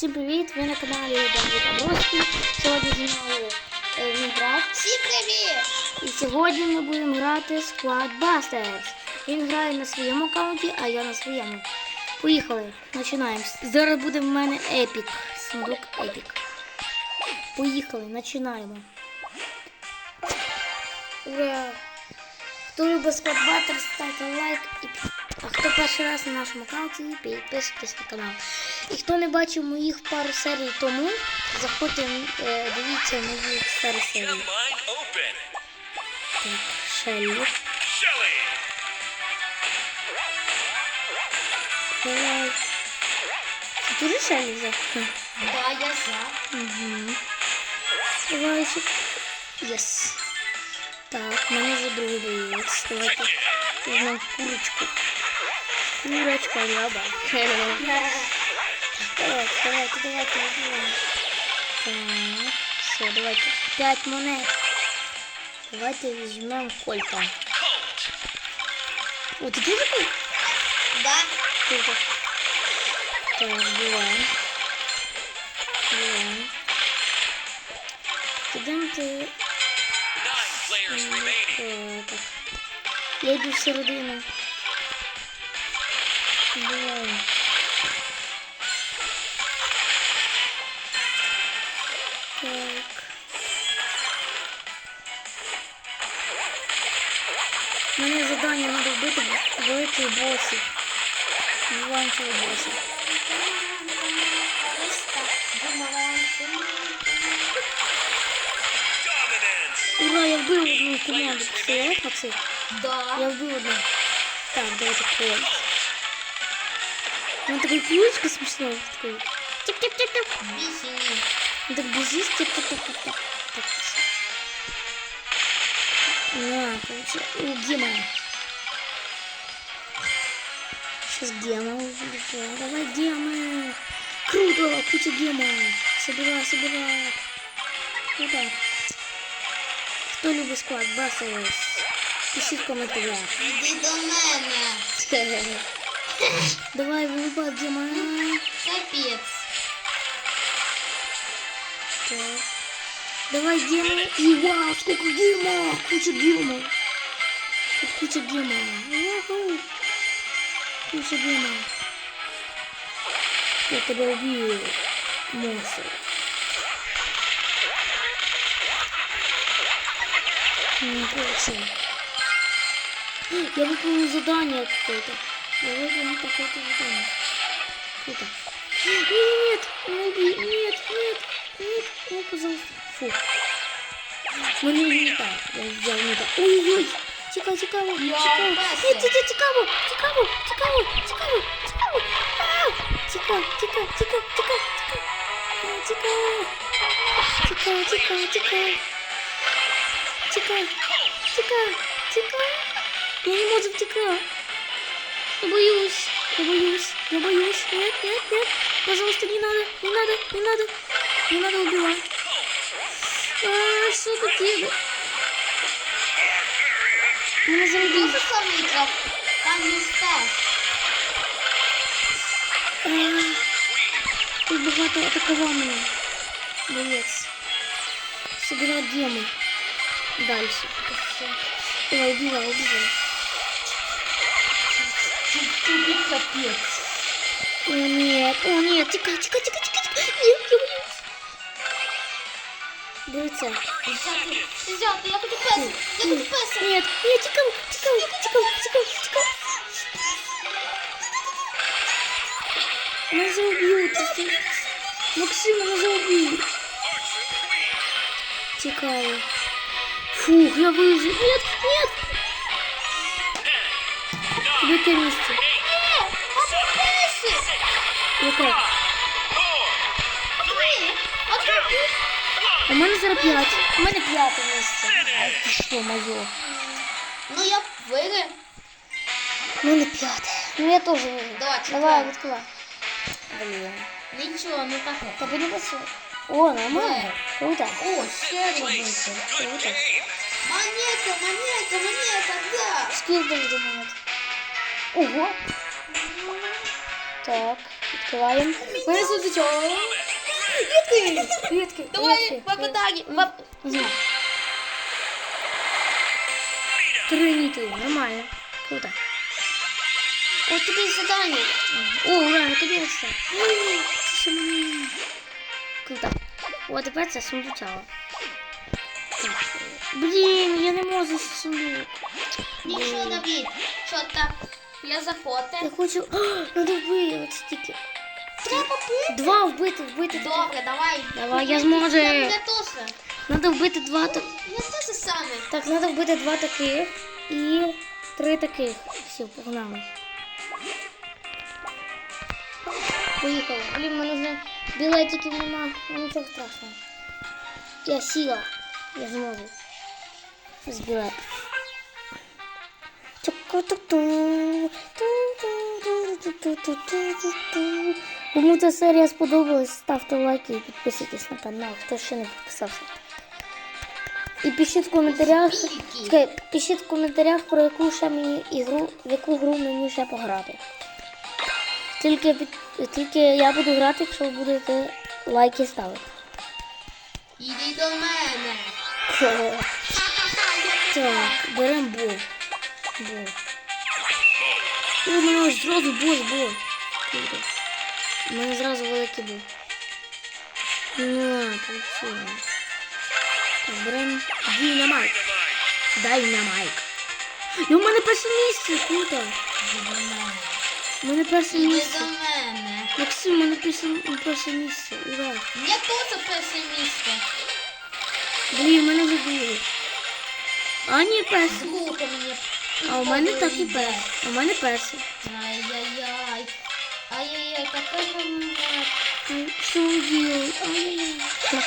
Всім привіт! Ви на каналі Давид Абровський. Сьогодні зі мною е, Мінкрафт. Всім привіт! І сьогодні ми будемо грати Squad Busters. Він грає на своєму аккаунті, а я на своєму. Поїхали, починаємо. Зараз буде в мене епік. Сундук епік. Поїхали, починаємо. Ура! Хто любить Busters, ставте лайк і а хто перший раз на нашому аккаунті, підписуйтесь на канал. І хто не бачив моїх пару серій тому, заходьте, е, дивіться мої старі серії. Так, Шеллі. Давай. Ти дуже Шеллі взяв? Хм. Да, я за. Угу. Давай ще. Єс. Так, в мене вже другий боєць. Давайте візьмемо курочку. Курочка, ляба. Давайте, давайте, давайте, візьмемо. Так, все, давайте. П'ять монет. Давайте візьмемо кольта. Colt. О, ти дуже такий? Да. Круто. Так, буваем. Буваем. Кидаємо Nine players remaining. Е, так. Я йду всередину. Буваем. Так. Мені завдання треба вбити великих босів. Вбиваємо цього боса. Ось так. Бумеранг. Dominance. Ура, я вбив одну команду. Представляєш, Максим? Да. Я вбив одну. Так, давайте кольт. Он такой ключка смешной. Такой. Тик-тик-тик-тик. Бісіні. Он так бежишь, тик-тик-тик-тик. Так. На, получи. У, гема. Сейчас гема увидит. Давай гема. Круто, куча гема. Собирай, собирай. Круто. Кто любит склад? Басовый. Пиши в комментариях. Іди до мене. Давай, вылупай гема. Капець. Так. Давай гема. И вау, сколько гема. Куча гема. Тут куча. Уху. Куча гема. Я тебя убью, монстр. Не получил. Я выполнил задание какое-то. Я выполнил какое-то задание. Круто. Нет, не убей. Нет, нет, нет, нет, пожалуйста. Фу. Мене не так. Я взял не так. Ой-ой. Цікаво, цікаво, Я цікаво. впевнена. Ні, це цікаво, цікаво, цікаво, цікаво, цікаво. А! Цікаво, цікаво, цікаво, цікаво, цікаво. А, Цікаво. Цікаво, цікаво, цікаво. Цікаво, цікаво, цікаво. Я не можу втекать. Я боюсь, я боюсь, я боюсь. Нет, нет, нет. Пожалуйста, не надо, не надо, не надо. Не надо убивать. А, что такие? Меня зарубили. Дуже самітра. Там є стеж. А, Тут багато атакував мене. Боєць. Собирай геми. Дальше. Давай, убивай, убивай. Тобі капець. О, нет, о, нет, тикай, тикай, тикай, тикай, тикай. Нет, я боюсь. Дивіться. Взяти, я хочу песа. Я хочу песа. Нет, нет, тикай, тикай, тикай, тикай, тикай. Нас заубьют. если- Максим, нас заубьют. Цікаво. Фух, я выжил. Нет, нет. Яке місце? Е, а ти песи. Яке? Four. Три. А ти У мене зараз п'ять. У мене п'яте місце. Ай, ти що, моє? Ну я виграв. У мене п'яте. Ну я теж вижу. Давай, Давай, четверте. відкривай. Блін. Нічого, не таке. Та подивися. О, нормально. Круто. О, ще робити. Good Круто. game. Монета, монета, монета, да. Скільки буде монет? Ого. Так. Відкриваємо. Мене сундучок. Відкрий. Відкрий. Давай, попадай. Воп... Знаю. Три ніти, нормально. Круто. Ось тобі задання. О, ура, наконец-то. Ой, це ще мені. Круто. О, тепер це сундучало. Так. Блін, я не можу ще сундук. Нічого Давід. Що так? Я заходи. Я хочу... О, надо вбити от стільки. Треба бути. Два вбити, вбити. Добре, давай. Давай, я зможу. Я, я теж. Надо вбити два так. Я теж саме. Так, надо вбити два таких і три таких. Все, погнали. Поїхали. Блін, в мене вже білетиків нема. Ну нічого страшного. Я сіла. Я зможу. З білет. Чуку-ту-ту. Кому ця серія сподобалась, ставте лайки і підписуйтесь на канал, хто ще не підписався. І пишіть в коментарях, пишіть в коментарях, про яку ще мені ігру, в яку гру мені ще пограти. Тільки, тільки я буду грати, якщо ви будете лайки ставити. Іди до мене. Так, беремо бол. Бол. У мене ось зразу бос був. У мене зразу великий був. На, получила. Так, беремо динамайк. Дайнамайк. І у мене перше місце, круто. У мене перше місце. до мене. Максим, у мене перше, перше місце. Ура. Я теж перше місце. Блін, у мене вже друге. А ні, перше. Звука мені. А у мене так і йде. перше. А у мене перше. Ай-яй-яй. Ай-яй-яй, така громада. Ай, Що ви ділаєте? Ай-яй-яй. Так.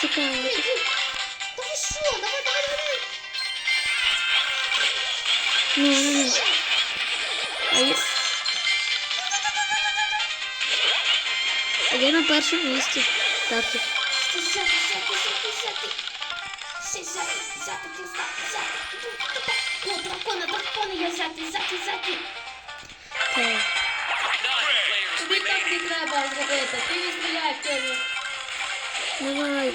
Цікаво. Іди. Та ви що? Давай, давай, давай. Ну, ну, ну. А я... А я на першому місці. Так. Ти взяти, взяти, взяти, взяти. Все взяти, взяти, ти взяти, взяти. О, дракона, дракона, я взяти, взяти, взяти. Так. Nine players Тобі так не remaining. треба зробити. Ти не стріляй в цьому. Давай.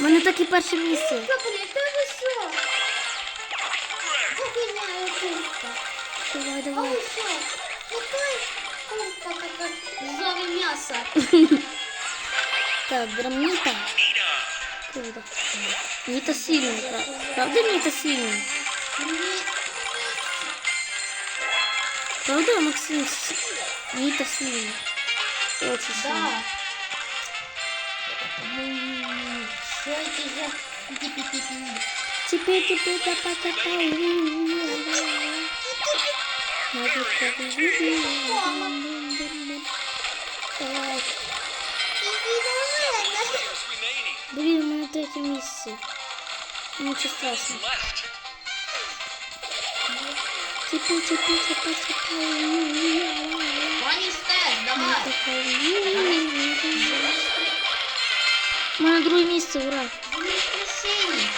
У мене так і перше місце. Капелі, ти ви що? Вогняє куртка. Давай, А давай. ви що? Який куртка така? Зорі м'яса. Так, беремо Ніта. Nina. Круто. Ніта сильний, правда? Правда Ніта сильний? Мені Правда, Максим? с- Ніта сильний. Очень сильний. Да. М, Що це за пі-пі-пі-пі? Теперь теперь та па та па Давай. Блін, у мене третє місце. Нічого страшного. Left. Теперь, теперь, теперь, теперь. Пані Стес, давай. У мене друге місце, ура. Воскресіння.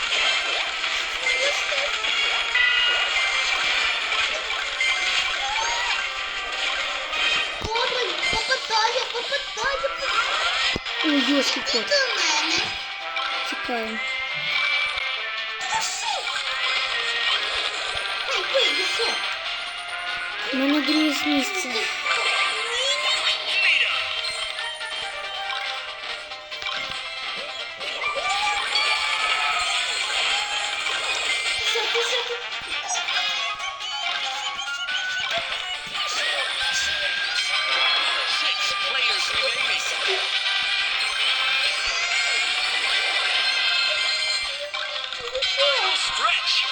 Добре, попитаю, попитаю. Ой, ёшки Іди кот. до мене. Тікаємо. Ей, вийди, що? У мене друге місце. Nina. Взяти, взяти. Six players remaining.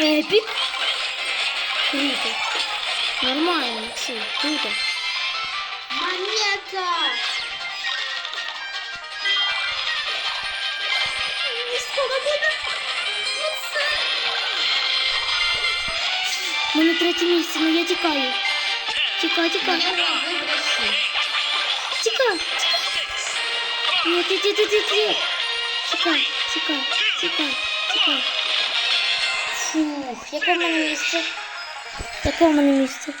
Епік. Круто. Нормально, Максим, круто. монет. Так. І скоро буде. Оце. У мене третє місце, ну я тікаю. Тікай, тікай. Треба вибрати. Тікай, тікай. Ні, ти, ти, ти, ти, ти. Тікай, тікай, тікай, тікай. Фух, яке в мене місце? Яке в мене місце?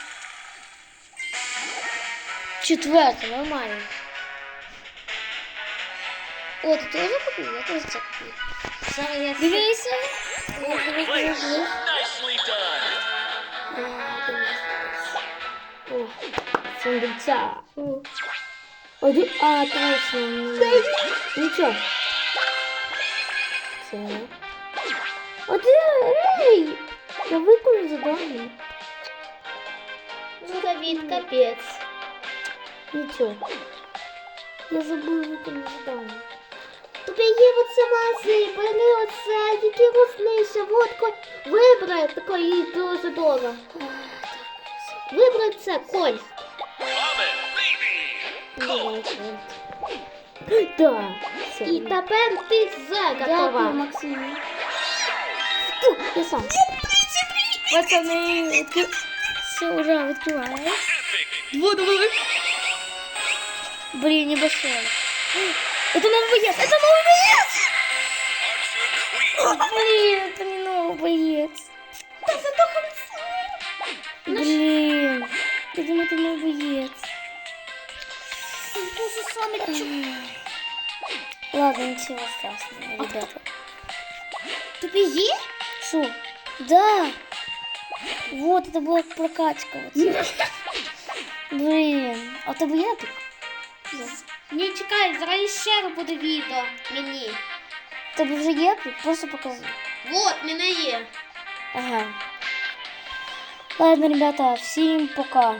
Четверте, нормально. О, ти теж купив? Я теж це купив. Зараз я Дивися. О, дивись, Place. дивись, дивись. Nicely done. А, дивись. О, сундуця. О. Один, а, точно. ну, Нічого. Це. Один, ей! Я виконую задання. Ну, Давід, капець. Нічого. Я забув виконати задання. Тобі є оце мази, бери оце, які вкусніше, водко. Вибрай такої дуже дорого. Вибрай це, Коль. Vomit, baby. Так. Все. І тепер ти вже Дякую, готова. Максим. Фу, Я сам. Пацани, відкрив... Все, ура, відкриваю. Epic. Воду, воду. Блин, небольшой. Это новый боец! Это новый боец! Archer Queen. Блин, это не новый боец. Блин, я думаю, это новый боец. Дуже саме Ладно, ничего страшного, ребята. Тобі є? Что? Да. Вот, это была прокачка. Вот. Блин, а ты бы я так? Ні, чекай, зараз ще буде відео мені. Тебе вже є? Просто покажи. Вот, мене є. Ага. Ладно, ребята, всем пока.